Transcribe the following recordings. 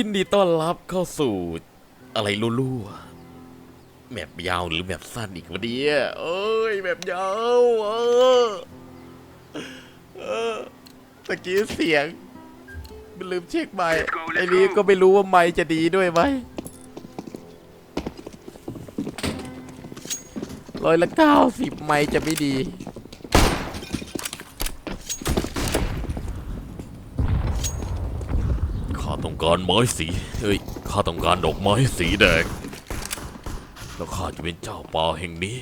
ยินดีต้อนรับเข้าสู่ อะไรลู่ๆแมปยาวหรือแมปสั้นอีกวะเนี่ยเอ้ยแมปยาวเออเออตะกี้เสียงมันลืมเช็คไมค์ไอ้นี้ก็ไม่รู้ว่าไมค์จะดีด้วยไหมร้อยละเก้าสิบไมค์จะไม่ดี ข้า ต้องการไม้สีเฮ้ยข้าต้องการดอกไม้สีแดงแล้วข้าจะเป็นเจ้าป่าแห่งนี้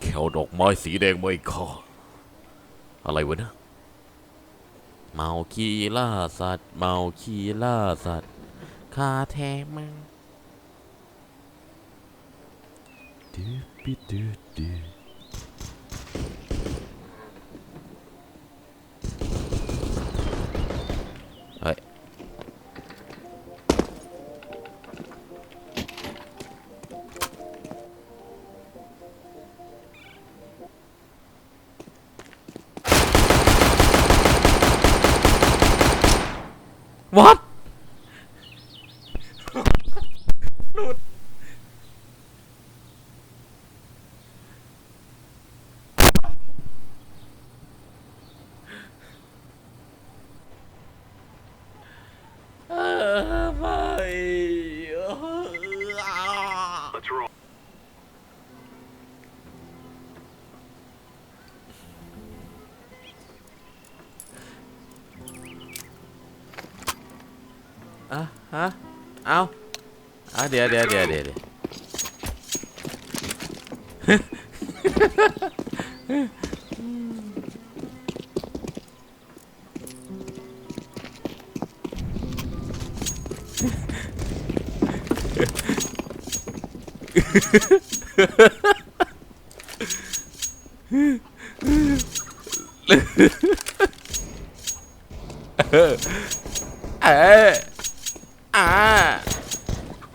แค่เอาดอกไม้สีแดงมาอีกข้ออะไรวะนะเมาคีล่าสัตว์ เมาคีล่าสัตว์คาแทมัง ดูปิดูดูเอะเดี๋ยวเ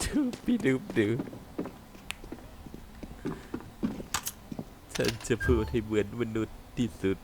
ดี๋ยวเดูดูฉันจะพูดให้เหมือนมนุษย์ที่สุด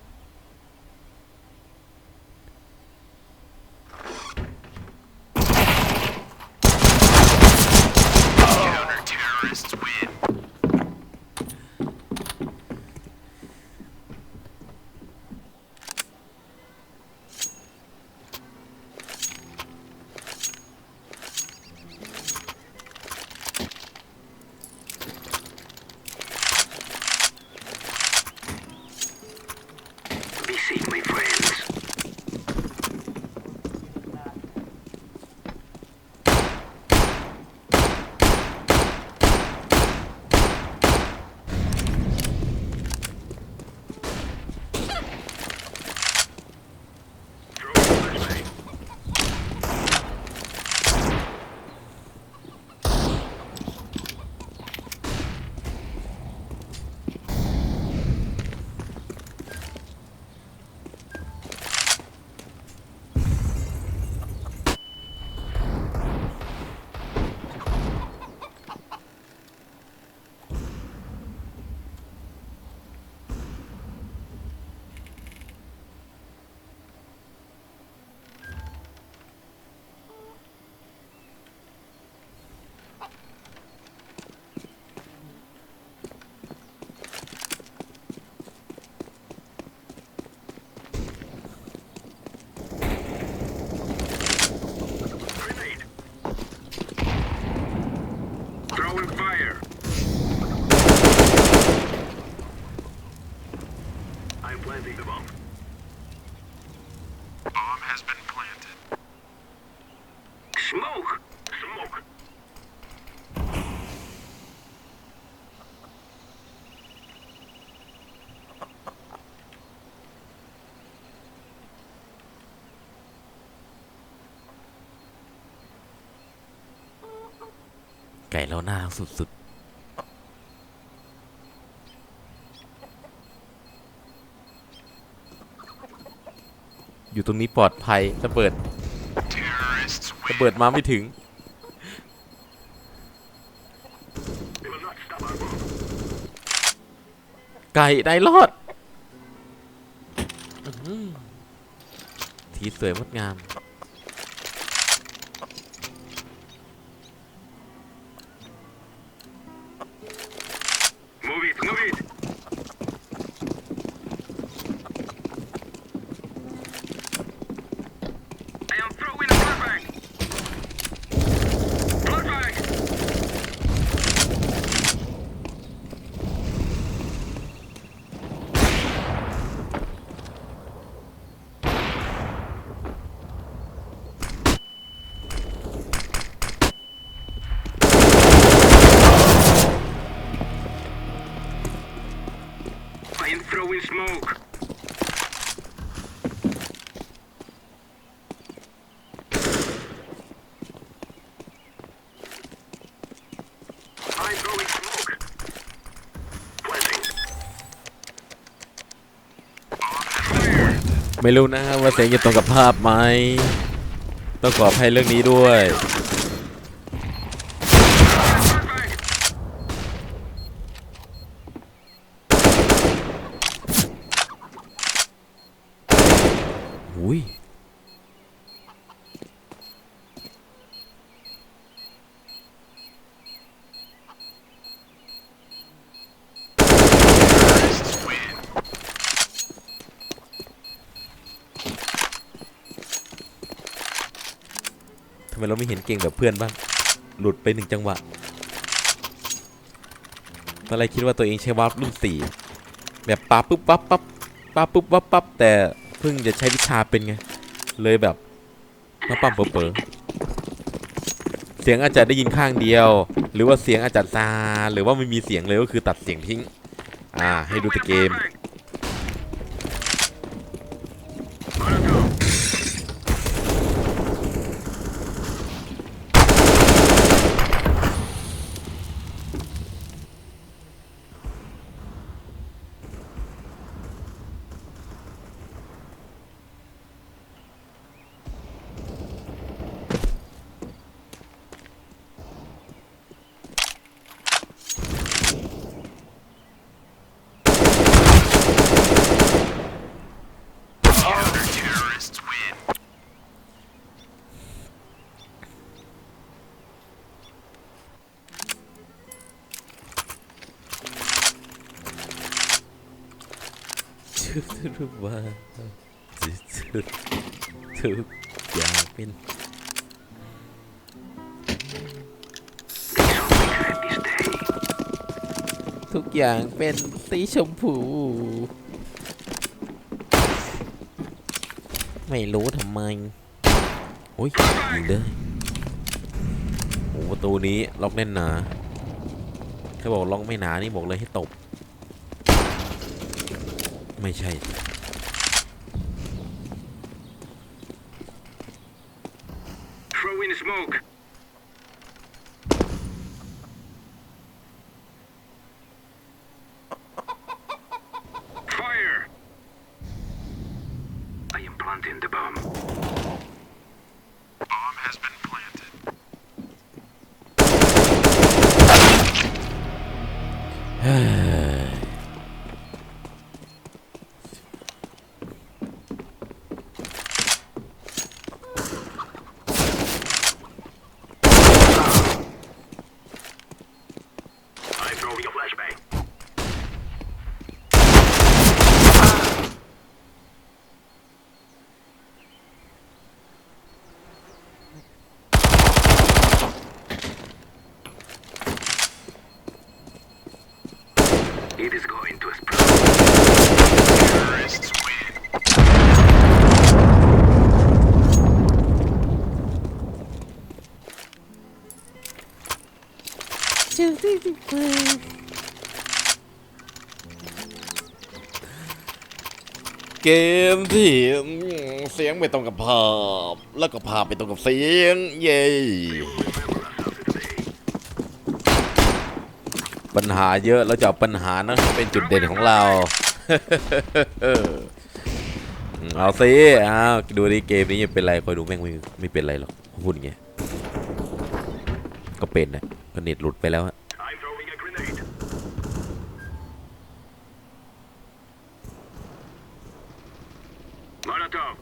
ก่แล้วหน้าสุดๆ อยู่ตรงนี้ปลอดภัยระเบิดระเบิดมาไม่ถึง ไก่ได้รอดอทีสวยงดงาม ไม่รู้นะว่าเสียงจะตรงกับภาพไหมต้องขออภัยเรื่องนี้ด้วย อุ้ย เห็นเก่งแบบเพื่อนบ้าง หลุดไปหนึ่งจังหวะตอนแรกคิดว่าตัวเองใช้วาร์ปรุ่นสี่แบบปาปุ๊บปั๊บปั๊บปาปุ๊บปั๊บปั๊บแต่เพิ่งจะใช้วิชาเป็นไง เลยแบบมาปั๊มเป๋อเสียงอาจจะได้ยินข้างเดียว หรือว่าเสียงอาจจะซาหรือว่าไม่มีเสียงเลยก็คือตัดเสียงทิ้ง อ่าให้ดูแต่เกม รูปว่าทุกทุกอย่างเป็น ทุกอย่างเป็นสีชมพู ไม่รู้ทำไมโอ้ยยิงได้โอ้ประตูนี้ล็อกแน่นหนาถ้าบอกล็อกไม่หนานี่บอกเลยให้ตบ ไม่ใช่ planting the bomb. เกมที่เสียงไม่ตรงกับภาพ แล้วก็ภาพไม่ตรงกับเสียง เย้ปัญหาเยอะเราจะเอาปัญหานั้นเป็นจุดเด่นของเรา เอาสิอ้าวดูดิเกมนี้ยังเป็นไรคอยดูแม่งไม่ไม่เป็นไรหรอกพูดอย่างเงี้ยก็เป็นนะก็เน็ตหลุดไปแล้วอะ Molotov.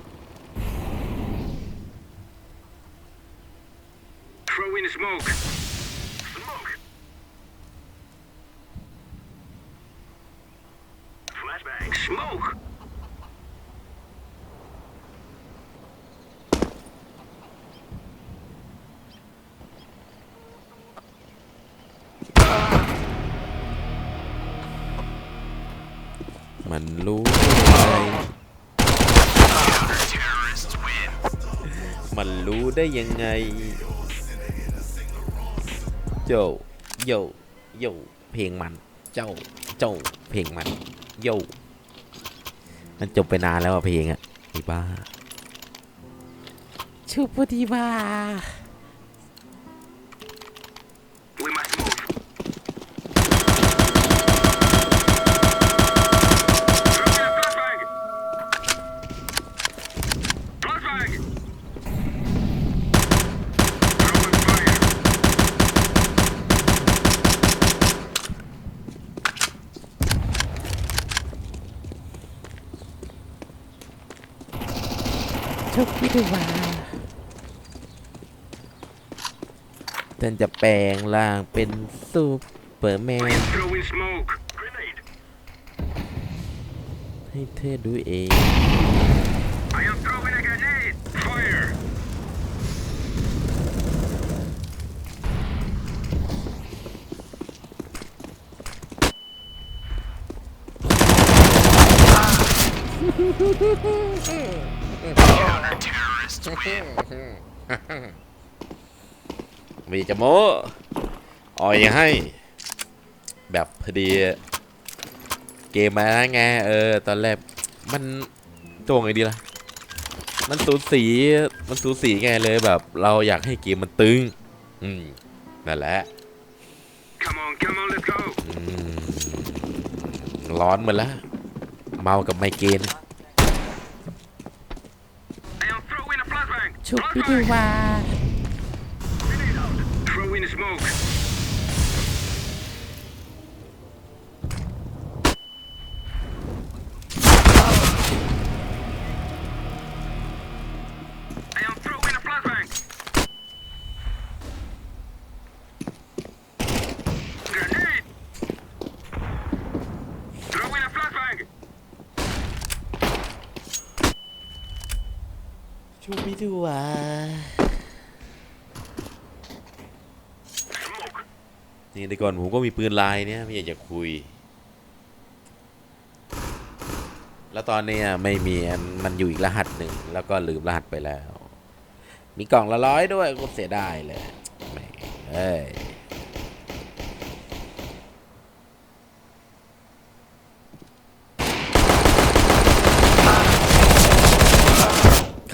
Throw in. Smoke. ได้ยังไงโยโยโยเพลงมัน เจ้าเจ้าเพลงมันโยมันจบไปนานแล้วอะเพลงอะไอ้บ้าชุบดีบ้า ชุบดีบ้าท่านจะแปลงร่างเป็นซูเปอร์แมน Throwing smoke. Grenade. ให้เธอดูเอง I am throwing a grenade. Fire. Terrorist win. มีจะโม้อ่อยให้ แบบพอดี เกมมาแล้วไง เออ ตอนแรก มันตัวไงดีล่ะ มันสูสี มันสูสีไงเลยแบบ เราอยากให้เกมมันตึง อืม นั่นแหละ Come on, come on, let's go. อืมร้อนหมดแล้ว เมากับไมเกรน ชุบพี่ดูว่า Grenade out. Throwing smoke. ดูว่านี่แต่ก่อนผมก็มีปืนลายเนี่ยไม่อยากจะคุย แล้วตอนเนี้ยไม่มีมันอยู่อีกรหัสหนึ่งแล้วก็ลืมรหัสไปแล้ว มีกล่องละร้อยด้วยก็เสียดายเลยเอ้ย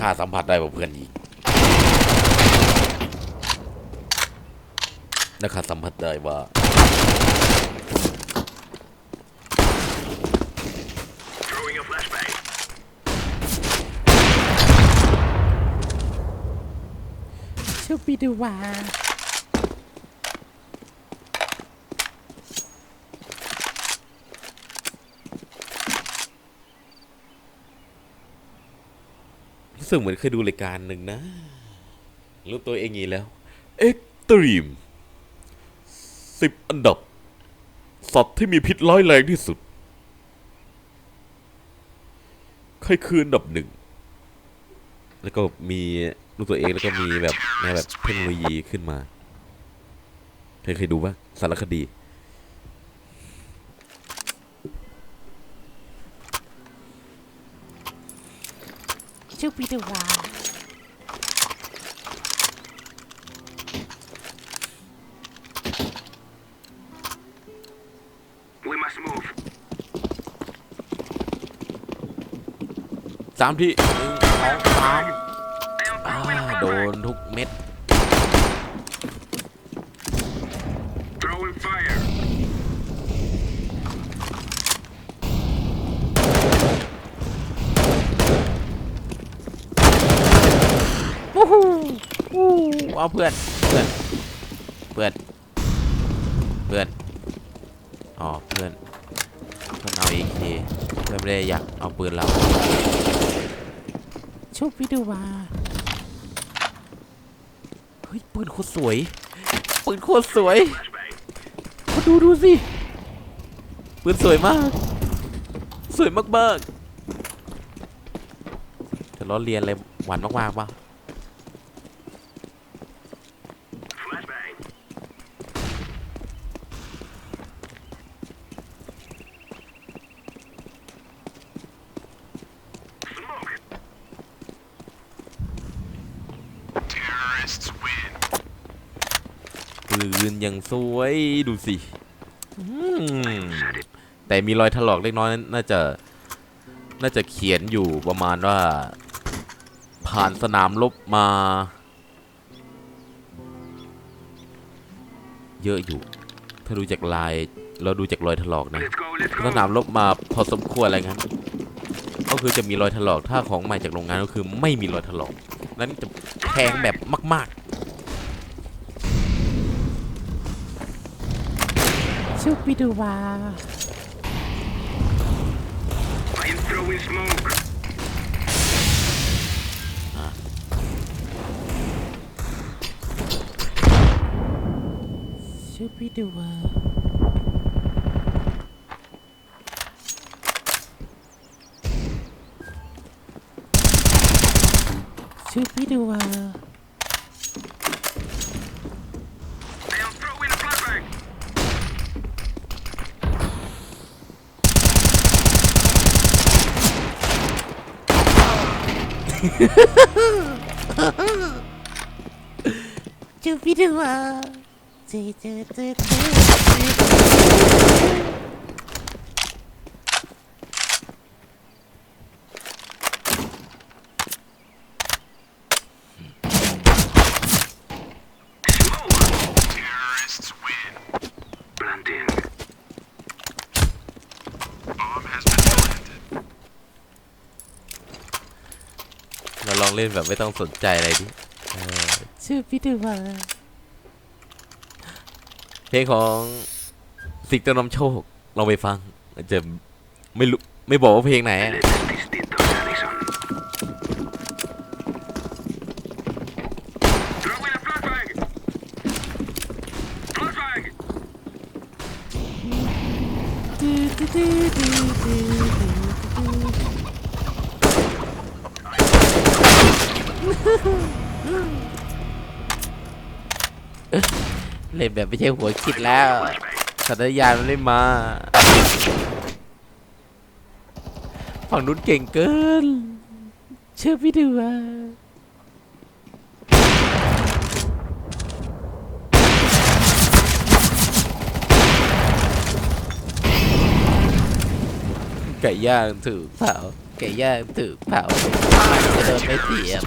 ข้าสัมผัสได้ว่าเพื่อนยิงและข้าสัมผัสได้ว่าชุบปีดูว่า สึกเหมือนเคยดูรายการหนึ่งนะ รูปตัวเองงี้แล้วเอ็กตรีมสิบอันดับ สัตว์ที่มีพิษร้ายแรงที่สุด ใครคืออันดับหนึ่ง แล้วก็มีรูปตัวเองแล้วก็มีแบบแนวแบบเทคโนโลยีขึ้นมา เคยเคยดูปะสารคดี ชูปิดูวา We must move. สามที่หนึ่งสองสาม I am อ่า throwing a โด flashbang. นทุกเม็ด Throwing fire. หูอู้ เอาเพื่อน เพื่อน เพื่อน เพื่อน อ๋อ เพื่อน เพื่อนเอาเอเคเพื่อนไม่ได้อยากเอาปืนเราชุบวิดูว่าเฮ้ย ปืนโคตรสวย ปืนโคตรสวยมาดูดูสิ ปืนสวยมาก สวยมากๆจะล้อเลียนอะไรหวานมากๆป่ะ ปืนยังสวยดูสิอืมแต่มีรอยถลอกเล็กน้อยน่าจะ น่าจะเขียนอยู่ประมาณว่า ผ่านสนามรบมา เยอะอยู่ ถ้าดูจากลาย เราดูจากรอยถลอกนะ Let's go, let's ส go. นามรบมาพอสมควรอะไรงั้นก็คือจะมีรอยถลอกถ้าของใหม่จากโรงงานก็คือไม่มีรอยถลอกนั้นจะแพงแบบมากชุ บวิดูว่า I am throwing smoke. ชุบวิดูว่าชุบวิดูว่า I am throwing a flashbang. ชุบวิดูว่าเจเจเจเเราลองเล่นแบบไม่ต้องสนใจอะไรดิชุบวิดูว่าเพลงของสิกเตอร์น้ำโชคลองไปฟังอาจจะไม่รู้ไม่บอกว่าเพลงไหนอะ Let's distinto Allison. Throwing a flashbang. Flashbang. ดูดูดูดูดูดู เล่นแบบไม่ใช่หัวคิดแล้วสัญญาณมันไม่มา ฝั่งนู้นเก่งเกิน เชุบวิดูว่าไก่ย่างถูกเผาไก่ย่างถูกเผาจะโดนไม่เสียบ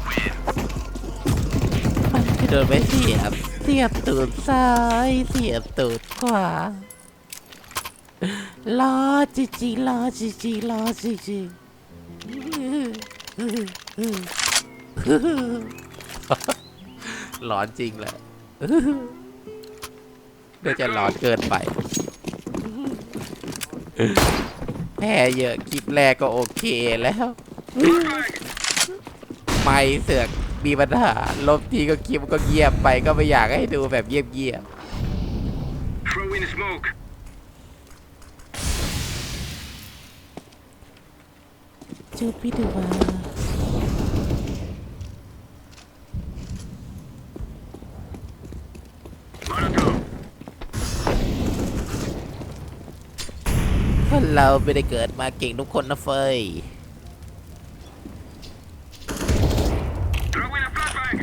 โดนไม่เสียบ เสียบตูดซ้าย เสียบตูดขวาล้อจริงๆล้อจริงๆล้อจริงร้อนจริงแหละเดี๋ยวจะร้อนเกินไปแพ้เยอะคลิปแรกก็โอเคแล้ว ไม่เสือก มีปัญหาลบทีก็คลิปก็เงียบไปก็ไม่อยากให้ดูแบบเงียบ Throwing smoke. ๆชุบวิดูว่า Molotov. ๆคนเราไม่ได้เกิดมาเก่งทุกคนนะเฟย Throwing a flashbang.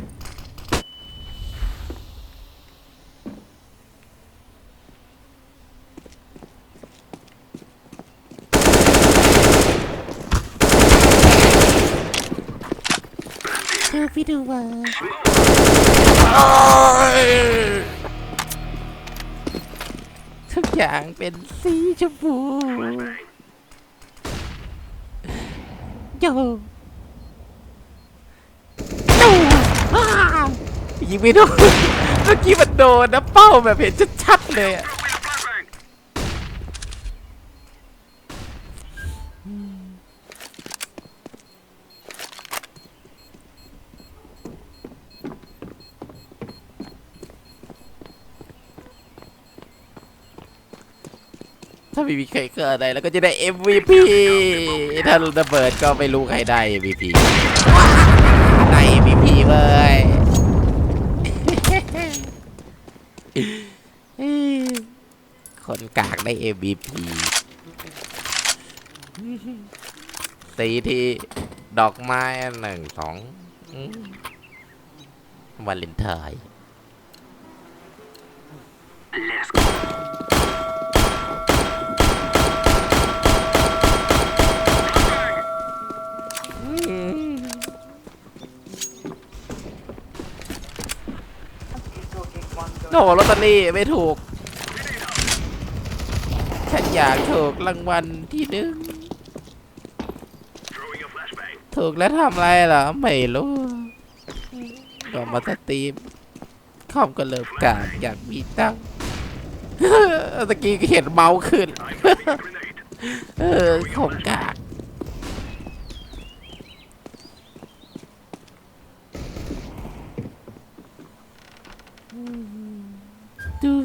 ชุบวิดูว่า ทุกอย่าง เป็นสีชมพูโยโอ้ายิงไม่โดนเมื่อกี้มันโดนนะเป้าแบบเห็นชัดๆเลยอะ Throw in a flashbang. ถ้า ไม่มีใครเกิดอะไรแล้วก็จะได้ MVP ถ้าระเบิดก็ไม่รู้ใครได้ MVP ได้ MVP เว้ยคนกากได้ MVP สีทีดอกไม้หนึ่งสองวาเลนไทน์ โอ้โหลอตเตอรี่ไม่ถูก ฉันอยากถูกรางวัลที่หนึ่งถูกแล้วทำอะไรเหรอ ไม่รู้ก็มาสตรีมคอมก็เลิกกากอยากมีตั้งตะกี้ก็เห็นเมาส์ขึ้น เออคงกาด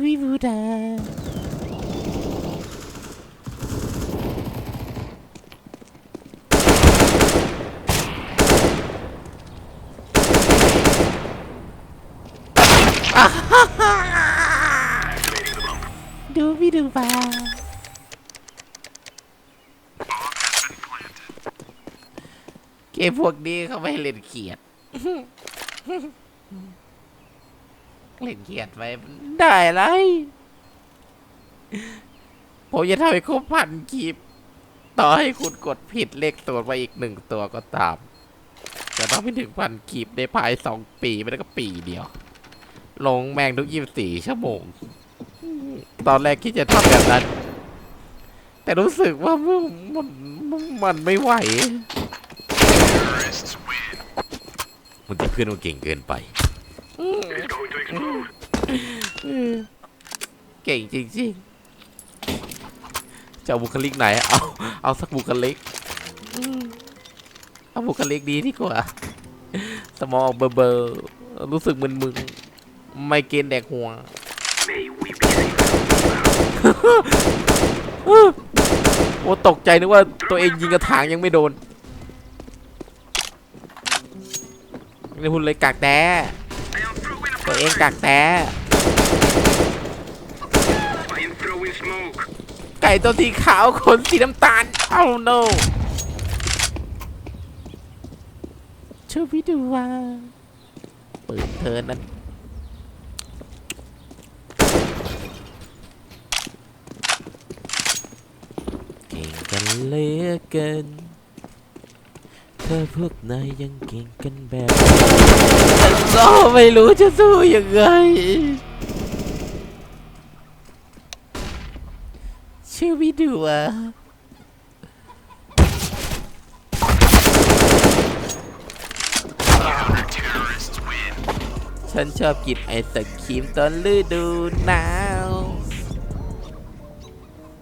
วิบูดา ดูวิดูบาเกมพวกนี้เขาไม่ให้เล่นเขียด เล่นเขียดไปได้อะไร ผมจะทำให้ครบพันคลิป ต่อให้คุณกดผิดเลขตัวมาอีกหนึ่งตัวก็ตาม แต่ต้องไปถึงพันคลิปในภายสองปีไม่ได้ก็ปีเดียว ลงแมงทุกยี่สิบสี่ชั่วโมง ตอนแรกคิดจะทำแบบนั้น แต่รู้สึกว่ามันมันมันไม่ไหว Terrorists win. มันจะขึ้นมาเก่งเกินไป It's going to explode. เก่งจริงๆจะเอาบุคลิกไหน เอา เอาสักบุคลิกอืมเอาบุคลิกดีดีกว่า สมองเบอร์เบอร์รู้สึกมึนๆไม่เกณฑ์แดกหัว โอ้ตกใจนึกว่าตัวเองยิงกระถางยังไม่โดนนี่คุณเลยกากแต้ I am throwing a ตัวเองกากแต้ I am throwing smoke. ไก่ตัวสีขาวขนสีน้ำตาลเอ้า no ชูวิดูว่าปืนเธอนั้น เก่งกัน เหลือเกิน เธอพวกนายยังเก่งกันแบบฉันก็ไม่รู้จะสู้ยังไงชูวิดูวา Terrorists win. ฉันชอบกินไอศครีมตอนฤดูหนาว